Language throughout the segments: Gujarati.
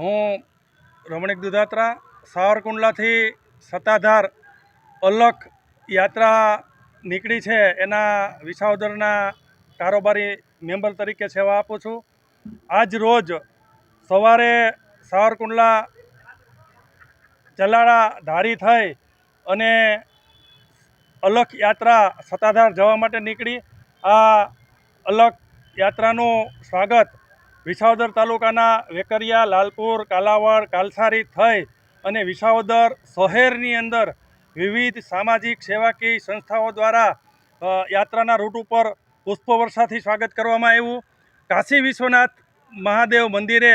હું રમણીક દુધાત્રા, સાવરકુંડલાથી સત્તાધાર અલખ યાત્રા નીકળી છે એના વિસાવદરના કારોબારી મેમ્બર તરીકે સેવા આપું છું. આજ રોજ સવારે સાવરકુંડલા ચલાળા ધારી થઈ અને અલખ યાત્રા સત્તાધાર જવા માટે નીકળી. આ અલખ યાત્રાનું સ્વાગત વિસાવદર તાલુકાના વેકરિયા, લાલપુર, કાલાવડ, કાલસારી થઈ અને વિસાવદર શહેરની અંદર વિવિધ સામાજિક સેવાકીય સંસ્થાઓ દ્વારા યાત્રાના રૂટ ઉપર પુષ્પવર્ષાથી સ્વાગત કરવામાં આવ્યું. કાશી વિશ્વનાથ મહાદેવ મંદિરે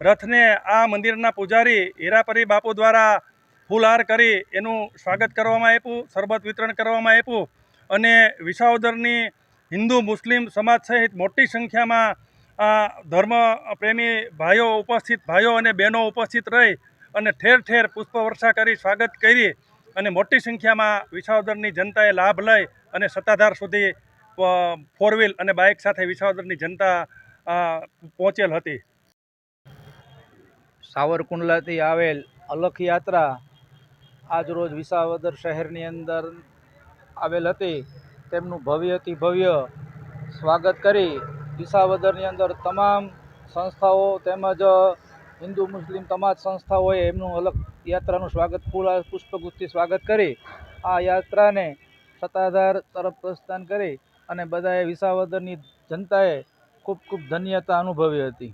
રથને આ મંદિરના પૂજારી હીરાપરી બાપુ દ્વારા ફૂલહાર કરી એનું સ્વાગત કરવામાં આપ્યું, શરબત વિતરણ કરવામાં આપ્યું અને વિસાવદરની હિન્દુ મુસ્લિમ સમાજ સહિત મોટી સંખ્યામાં આ ધર્મ પ્રેમી ભાઈઓ ઉપસ્થિત, ભાઈઓ અને બહેનો ઉપસ્થિત રહી અને ઠેર ઠેર પુષ્પવર્ષા કરી સ્વાગત કરી અને મોટી સંખ્યામાં વિસાવદરની જનતાએ લાભ લઈ અને સત્તાધાર સુધી ફોર વ્હીલ અને બાઇક સાથે વિસાવદરની જનતા પહોંચેલ હતી. સાવરકુંડલાથી આવેલ અલખ યાત્રા આજરોજ વિસાવદર શહેરની અંદર આવેલ હતી. તેમનું ભવ્યથી ભવ્ય સ્વાગત કરી વિસાવદરની અંદર તમામ સંસ્થાઓ તેમજ હિન્દુ મુસ્લિમ તમામ સંસ્થાઓએ એમનું અલગ યાત્રાનું સ્વાગત, ફૂલ પુષ્પગુચ્છથી સ્વાગત કરી આ યાત્રાને સત્તાધાર તરફ પ્રસ્થાન કરી અને બધાએ વિસાવદરની જનતાએ ખૂબ ખૂબ ધન્યતા અનુભવી હતી.